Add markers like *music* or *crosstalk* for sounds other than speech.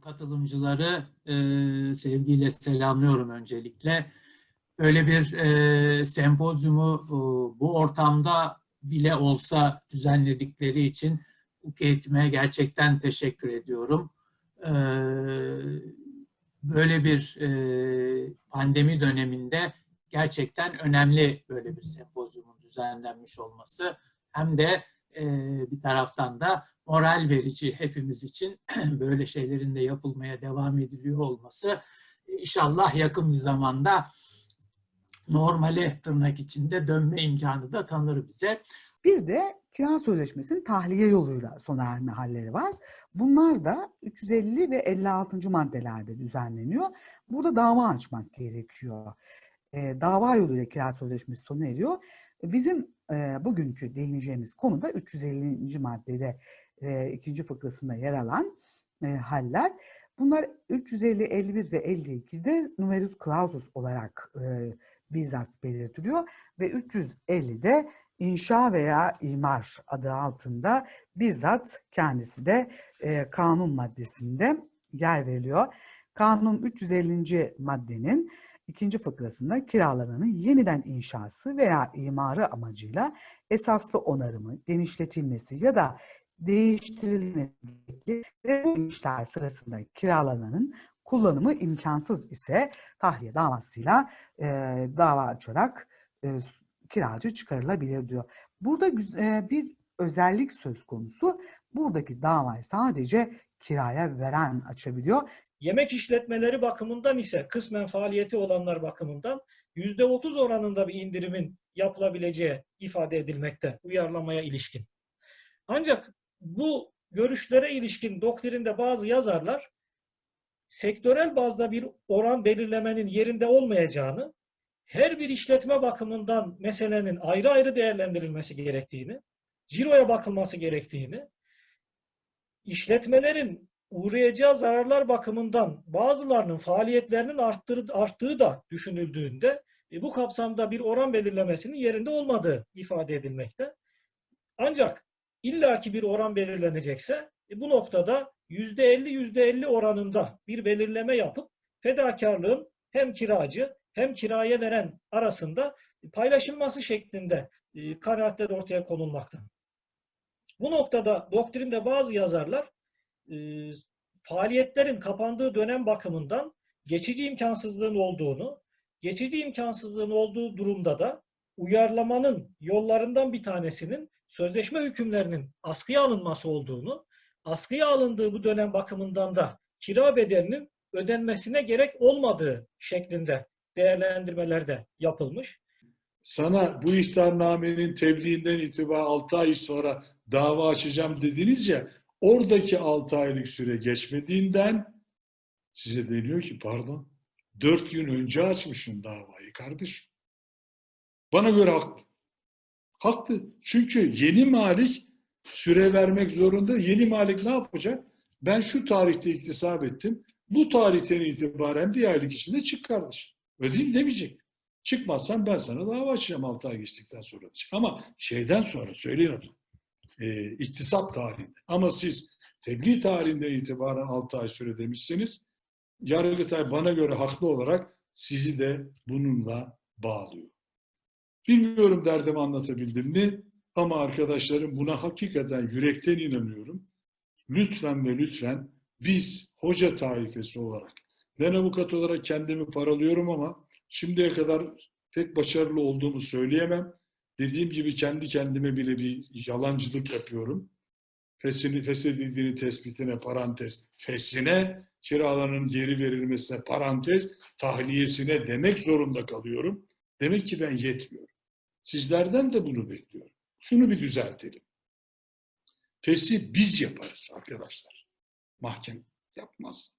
Katılımcıları e, sevgiyle selamlıyorum öncelikle. Böyle bir e, sempozyumu e, bu ortamda bile olsa düzenledikleri için bu eğitime gerçekten teşekkür ediyorum. E, böyle bir e, pandemi döneminde gerçekten önemli böyle bir sempozyumun düzenlenmiş olması. Hem de e, bir taraftan da moral verici hepimiz için *clears throat* böyle şeylerin de yapılmaya devam ediliyor olması inşallah yakın bir zamanda normale tırnak içinde dönme imkanı da tanır bize. Bir de kira sözleşmesinin tahliye yoluyla sona erme halleri var. Bunlar da 350 ve 56. maddelerde düzenleniyor. Burada dava açmak gerekiyor. E, dava yoluyla kira sözleşmesi sona eriyor. Bizim e, bugünkü değineceğimiz konu da 350. maddede e, ikinci fıkrasında yer alan e, haller. Bunlar 350, 51 ve 52'de numerus clausus olarak e, bizzat belirtiliyor ve 350'de inşa veya imar adı altında bizzat kendisi de e, kanun maddesinde yer veriliyor. Kanun 350. maddenin ikinci fıkrasında kiralananın yeniden inşası veya imarı amacıyla esaslı onarımı, genişletilmesi ya da değiştirilmesi ve bu işler sırasında kiralananın kullanımı imkansız ise tahliye davasıyla e, dava açarak e, kiracı çıkarılabilir diyor. Burada e, bir özellik söz konusu. Buradaki davayı sadece kiraya veren açabiliyor. Yemek işletmeleri bakımından ise kısmen faaliyeti olanlar bakımından %30 oranında bir indirimin yapılabileceği ifade edilmekte uyarlamaya ilişkin. Ancak bu görüşlere ilişkin doktrinde bazı yazarlar sektörel bazda bir oran belirlemenin yerinde olmayacağını, her bir işletme bakımından meselenin ayrı ayrı değerlendirilmesi gerektiğini, ciroya bakılması gerektiğini, işletmelerin uğrayacağı zararlar bakımından bazılarının faaliyetlerinin arttığı, arttığı da düşünüldüğünde e, bu kapsamda bir oran belirlemesinin yerinde olmadığı ifade edilmekte. Ancak illaki bir oran belirlenecekse e, bu noktada %50 %50 oranında bir belirleme yapıp fedakarlığın hem kiracı hem kiraya veren arasında paylaşılması şeklinde e, kanaatler ortaya konulmakta. Bu noktada doktrinde bazı yazarlar e, faaliyetlerin kapandığı dönem bakımından geçici imkansızlığın olduğunu, geçici imkansızlığın olduğu durumda da uyarlamanın yollarından bir tanesinin sözleşme hükümlerinin askıya alınması olduğunu, askıya alındığı bu dönem bakımından da kira bedelinin ödenmesine gerek olmadığı şeklinde değerlendirmelerde yapılmış. Sana bu ihtarnamenin tebliğinden itibaren 6 ay sonra dava açacağım dediniz ya, oradaki 6 aylık süre geçmediğinden size deniyor ki pardon 4 gün önce açmışsın davayı kardeşim. Bana göre haklı. Haklı. Çünkü yeni malik süre vermek zorunda. Yeni malik ne yapacak? Ben şu tarihte iktisap ettim. Bu tarihten itibaren bir aylık içinde çık kardeşim. Ödeyim demeyecek. Çıkmazsan ben sana dava açacağım 6 ay geçtikten sonra diyecek. Ama şeyden sonra söyleyin onu. E, iktisap tarihinde. Ama siz tebliğ tarihinde itibaren 6 ay süre demişsiniz. Yargıtay bana göre haklı olarak sizi de bununla bağlıyor. Bilmiyorum derdimi anlatabildim mi? Ama arkadaşlarım buna hakikaten yürekten inanıyorum. Lütfen ve lütfen biz hoca taifesi olarak, ben avukat olarak kendimi paralıyorum ama şimdiye kadar pek başarılı olduğumu söyleyemem. Dediğim gibi kendi kendime bile bir yalancılık yapıyorum. Fesini, feshedildiğini tespitine parantez, fesine, kiralarının geri verilmesine parantez, tahliyesine demek zorunda kalıyorum. Demek ki ben yetmiyorum. Sizlerden de bunu bekliyorum. Şunu bir düzeltelim. Fesi biz yaparız arkadaşlar. Mahkeme yapmaz.